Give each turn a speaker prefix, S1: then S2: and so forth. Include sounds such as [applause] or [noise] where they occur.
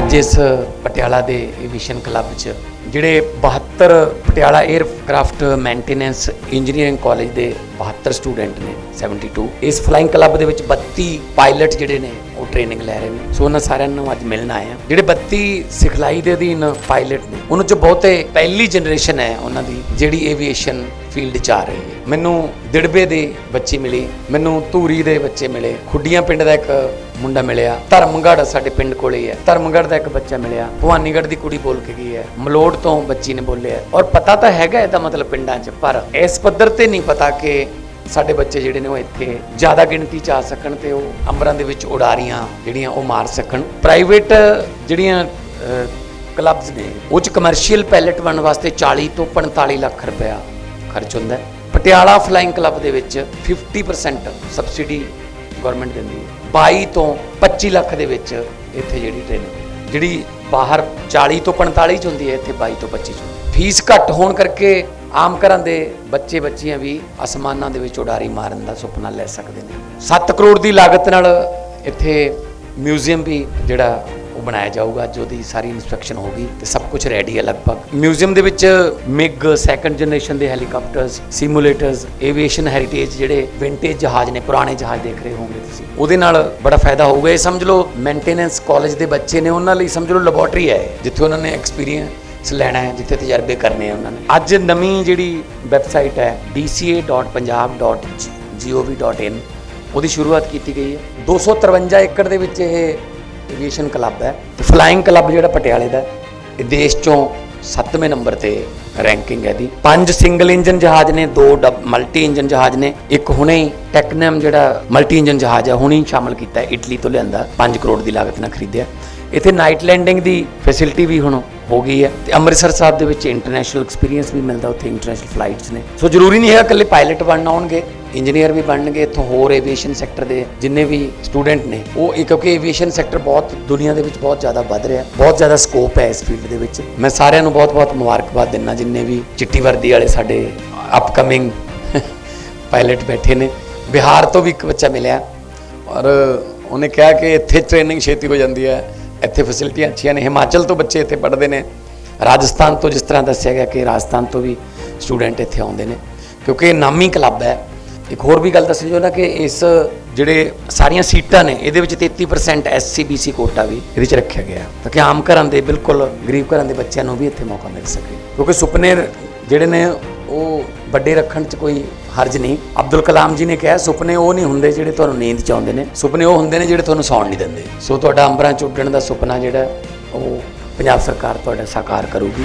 S1: ਅੱਜ ਇਸ ਪਟਿਆਲਾ ਦੇ ਐਵੀਏਸ਼ਨ ਕਲੱਬ 'ਚ, ਜਿਹੜੇ 72 Patiala aircraft maintenance engineering college ਦੇ 72 ਸਟੂਡੈਂਟ ਨੇ 72 ਇਸ ਫਲਾਈਂਗ ਕਲੱਬ ਦੇ ਵਿੱਚ 32 ਪਾਇਲਟ ਜਿਹੜੇ ਨੇ, ਉਹ ਟ੍ਰੇਨਿੰਗ ਲੈ ਰਹੇ ਨੇ। ਸੋ ਉਹਨਾਂ ਸਾਰਿਆਂ ਨੂੰ ਅੱਜ ਮਿਲਣ ਆਏ ਆ ਜਿਹੜੇ 32 ਸਿਖਲਾਈ ਦੇ ਅਧੀਨ ਪਾਇਲਟ ਨੇ, ਉਹਨਾਂ 'ਚ ਬਹੁਤੇ ਪਹਿਲੀ ਜਨਰੇਸ਼ਨ ਹੈ ਉਹਨਾਂ ਦੀ, ਜਿਹੜੀ ਏਵੀਏਸ਼ਨ ਫੀਲਡ 'ਚ ਆ ਰਹੀ ਹੈ। ਮੈਨੂੰ ਦਿੜਬੇ ਦੇ ਬੱਚੇ ਮਿਲੇ, ਮੈਨੂੰ ਧੂਰੀ ਦੇ ਬੱਚੇ ਮਿਲੇ। ਖੁੱਡੀਆਂ ਪਿੰਡ ਦਾ ਇੱਕ ਮੁੰਡਾ ਮਿਲਿਆ। ਧਰਮਗੜ੍ਹ ਸਾਡੇ ਪਿੰਡ ਕੋਲੇ ਹੀ ਹੈ। ਧਰਮਗੜ੍ਹ ਦਾ ਇੱਕ ਬੱਚਾ ਮਿਲਿਆ। ਭਵਾਨੀਗੜ੍ਹ ਦੀ ਕੁੜੀ ਬੋਲ ਕੇ ਗਈ ਹੈ। ਮਲੋੜ ਤੋਂ ਬੱਚੀ ਨੇ ਬੋਲਿਆ। ਔਰ ਪਤਾ ਤਾਂ ਹੈਗਾ ਇਹਦਾ ਮਤਲਬ ਪਿੰਡਾਂ 'ਚ, ਪਰ ਇਸ ਪੱਧਰ ਤੇ ਨਹੀਂ ਪਤਾ ਕਿ ਸਾਡੇ ਬੱਚੇ ਜਿਹੜੇ ਨੇ ਉਹ ਇੱਥੇ ਜ਼ਿਆਦਾ ਗਿਣਤੀ 'ਚ ਆ ਸਕਣ ਤੇ ਉਹ ਅੰਬਰਾਂ ਦੇ ਵਿੱਚ ਉਡਾਰੀਆਂ ਜਿਹੜੀਆਂ ਉਹ ਮਾਰ ਸਕਣ। ਪ੍ਰਾਈਵੇਟ ਜਿਹੜੀਆਂ ਕਲੱਬਸ ਨੇ, ਉਹ 'ਚ ਕਮਰਸ਼ੀਅਲ ਪਾਇਲਟ ਬਣਨ ਵਾਸਤੇ 40 ਤੋਂ 45 ਲੱਖ ਰੁਪਇਆ ਖਰਚ ਹੁੰਦਾ ਹੈ। ਪਟਿਆਲਾ ਫਲਾਈਂਗ ਕਲੱਬ ਦੇ ਵਿੱਚ 50% ਸਬਸਿਡੀ ਗਵਰਨਮੈਂਟ ਦਿੰਦੀ ਹੈ। 22 ਤੋਂ 25 ਲੱਖ ਦੇ ਵਿੱਚ ਇੱਥੇ ਜਿਹੜੀ ਟ੍ਰੇਨਿੰਗ ਜਿਹੜੀ ਬਾਹਰ 40 ਤੋਂ 45 ਚ ਹੁੰਦੀ ਹੈ, ਇੱਥੇ 22 ਤੋਂ 25 ਚ ਫੀਸ ਘੱਟ ਹੋਣ ਕਰਕੇ ਆਮ ਘਰਾਂ ਦੇ ਬੱਚੇ ਬੱਚੀਆਂ ਵੀ ਅਸਮਾਨਾਂ ਦੇ ਵਿੱਚ ਉਡਾਰੀ ਮਾਰਨ ਦਾ ਸੁਪਨਾ ਲੈ ਸਕਦੇ ਨੇ। 7 ਕਰੋੜ ਦੀ ਲਾਗਤ ਨਾਲ ਇੱਥੇ ਮਿਊਜ਼ੀਅਮ ਵੀ ਜਿਹੜਾ ਉਹ ਬਣਾਇਆ ਜਾਊਗਾ ਅੱਜ ਉਹਦੀ ਸਾਰੀ ਇਨਸਪੈਕਸ਼ਨ ਹੋ ਗਈ ਤੇ ਸਭ ਕੁਝ ਰੈਡੀ ਹੈ ਲਗਭਗ। ਮਿਊਜ਼ੀਅਮ ਦੇ ਵਿੱਚ ਮਿਗ ਸੈਕੰਡ ਜਨਰੇਸ਼ਨ ਦੇ ਹੈਲੀਕਾਪਟਰਸ ਸਿਮੂਲੇਟਰਸ ਏਵੀਏਸ਼ਨ ਹੈਰੀਟੇਜ ਜਿਹੜੇ ਵਿੰਟੇਜ ਜਹਾਜ਼ ਨੇ, ਪੁਰਾਣੇ ਜਹਾਜ਼ ਦੇਖ ਰਹੇ ਹੋਵੋਗੇ ਤੁਸੀਂ। ਉਹਦੇ ਨਾਲ ਬੜਾ ਫਾਇਦਾ ਹੋਊਗਾ। ਇਹ ਸਮਝ ਲਓ ਮੇਨਟੇਨੈਂਸ ਕਾਲਜ ਦੇ ਬੱਚੇ ਨੇ, ਉਹਨਾਂ ਲਈ ਸਮਝ ਲਓ ਲੈਬੋਰਟਰੀ ਹੈ ਜਿੱਥੇ ਉਹਨਾਂ ਨੇ ਐਕਸਪੀਰੀਅੰਸ ਲੈਣਾ ਹੈ, ਜਿੱਥੇ ਤਜਰਬੇ ਕਰਨੇ ਆ ਉਹਨਾਂ ਨੇ। ਅੱਜ ਨਵੀਂ ਜਿਹੜੀ ਵੈਬਸਾਈਟ ਹੈ, dca.punjab.gov.in ਉਹਦੀ ਸ਼ੁਰੂਆਤ ਕੀਤੀ ਗਈ ਹੈ। 253 ਏਕੜ ਦੇ ਵਿੱਚ ਇਹ ਏਵੀਏਸ਼ਨ ਕਲੱਬ ਹੈ, ਤੇ ਫਲਾਈਂਗ ਕਲੱਬ ਜਿਹੜਾ ਪਟਿਆਲੇ ਦਾ ਇਹ ਦੇਸ਼ ਚੋਂ 7ਵੇਂ ਨੰਬਰ ਤੇ ਰੈਂਕਿੰਗ ਹੈ ਦੀ ਪੰਜ ਸਿੰਗਲ ਇੰਜਨ ਜਹਾਜ਼ ਨੇ, ਦੋ ਮਲਟੀ ਇੰਜਨ ਜਹਾਜ਼ ਨੇ, ਇੱਕ ਹੁਣੇ ਟੈਕਨਮ ਜਿਹੜਾ ਮਲਟੀ ਇੰਜਨ ਜਹਾਜ਼ ਹੈ, ਹੁਣੇ ਹੀ ਸ਼ਾਮਲ ਕੀਤਾ ਇਟਲੀ ਤੋਂ ਲਿਆਂਦਾ 5 ਕਰੋੜ ਦੀ ਲਾਗਤ ਨਾਲ ਖਰੀਦਿਆ। ਇੱਥੇ ਨਾਈਟ ਲੈਂਡਿੰਗ ਦੀ ਫੈਸਿਲਿਟੀ ਵੀ ਹੁਣ ਹੋ ਗਈ ਹੈ। ਤੇ ਅੰਮ੍ਰਿਤਸਰ ਸਾਹਿਬ ਦੇ ਵਿੱਚ ਇੰਟਰਨੈਸ਼ਨਲ ਐਕਸਪੀਰੀਅੰਸ ਵੀ ਮਿਲਦਾ, ਉੱਥੇ ਇੰਟਰਨੈਸ਼ਨਲ ਫਲਾਈਟਸ ਨੇ। ਸੋ ਜ਼ਰੂਰੀ ਨਹੀਂ ਹੈ ਇਕੱਲੇ ਪਾਇਲਟ ਬਣਨ ਆਉਣਗੇ ਇੰਜੀਨੀਅਰ ਵੀ ਬਣਨਗੇ, ਇੱਥੋਂ ਹੋਰ ਏਵੀਏਸ਼ਨ ਸੈਕਟਰ ਦੇ ਜਿੰਨੇ ਵੀ ਸਟੂਡੈਂਟ ਨੇ, ਉਹ ਇਹ ਕਿਉਂਕਿ ਏਵੀਏਸ਼ਨ ਸੈਕਟਰ ਬਹੁਤ ਦੁਨੀਆ ਦੇ ਵਿੱਚ ਬਹੁਤ ਜ਼ਿਆਦਾ ਵੱਧ ਰਿਹਾ, ਬਹੁਤ ਜ਼ਿਆਦਾ ਸਕੋਪ ਹੈ ਇਸ ਫੀਲਡ ਦੇ ਵਿੱਚ। ਮੈਂ ਸਾਰਿਆਂ ਨੂੰ ਬਹੁਤ-ਬਹੁਤ ਮੁਬਾਰਕਬਾਦ ਦਿੰਦਾ, ਜਿੰਨੇ ਵੀ ਚਿੱਟੀ ਵਰਦੀ ਵਾਲੇ ਸਾਡੇ ਅਪਕਮਿੰਗ ਪਾਇਲਟ [laughs] ਬੈਠੇ ਨੇ। ਬਿਹਾਰ ਤੋਂ ਵੀ ਇੱਕ ਬੱਚਾ ਮਿਲਿਆ। ਔਰ ਉਹਨੇ ਕਿਹਾ ਕਿ ਇੱਥੇ ਟ੍ਰੇਨਿੰਗ ਛੇਤੀ ਹੋ ਜਾਂਦੀ ਹੈ। ਇੱਥੇ ਫੈਸਿਲਿਟੀਆਂ ਅੱਛੀਆਂ ਨੇ। ਹਿਮਾਚਲ ਤੋਂ ਬੱਚੇ ਇੱਥੇ ਪੜ੍ਹਦੇ ਨੇ। ਰਾਜਸਥਾਨ ਤੋਂ ਜਿਸ ਤਰ੍ਹਾਂ ਦੱਸਿਆ ਗਿਆ ਕਿ ਰਾਜਸਥਾਨ ਤੋਂ ਵੀ ਸਟੂਡੈਂਟ ਇੱਥੇ ਆਉਂਦੇ ਨੇ। ਕਿਉਂਕਿ ਇਹ ਨਾਮੀ ਕਲੱਬ ਹੈ। ਇੱਕ ਹੋਰ ਵੀ ਗੱਲ ਦੱਸਣੀ ਚਾਹੁੰਦਾ ਕਿ ਇਸ ਜਿਹੜੇ ਸਾਰੀਆਂ ਸੀਟਾਂ ਨੇ, ਇਹਦੇ ਵਿੱਚ 33% ਐਸਸੀਬੀਸੀ ਕੋਟਾ ਵੀ ਇਹਦੇ ਵਿੱਚ ਰੱਖਿਆ ਗਿਆ। ਤਾਂ ਕਿ ਆਮ ਘਰਾਂ ਦੇ, ਬਿਲਕੁਲ ਗਰੀਬ ਘਰਾਂ ਦੇ ਬੱਚਿਆਂ ਨੂੰ ਵੀ ਇੱਥੇ ਮੌਕਾ ਮਿਲ ਸਕੇ। ਕਿਉਂਕਿ ਸੁਪਨੇ ਜਿਹੜੇ ਨੇ ਉਹ ਵੱਡੇ ਰੱਖਣ 'ਚ ਕੋਈ ਹਰਜ ਨਹੀਂ। ਅਬਦੁਲ ਕਲਾਮ ਜੀ ਨੇ ਕਿਹਾ, ਸੁਪਨੇ ਉਹ ਨਹੀਂ ਹੁੰਦੇ ਜਿਹੜੇ ਤੁਹਾਨੂੰ ਨੀਂਦ 'ਚ ਆਉਂਦੇ ਨੇ। ਸੁਪਨੇ ਉਹ ਹੁੰਦੇ ਨੇ ਜਿਹੜੇ ਤੁਹਾਨੂੰ ਸੌਣ ਨਹੀਂ ਦਿੰਦੇ। ਸੋ ਤੁਹਾਡਾ ਅੰਬਰਾਂ 'ਚ ਉੱਡਣ ਦਾ ਸੁਪਨਾ ਜਿਹੜਾ, ਉਹ ਪੰਜਾਬ ਸਰਕਾਰ ਤੁਹਾਡਾ ਸਾਕਾਰ ਕਰੂਗੀ।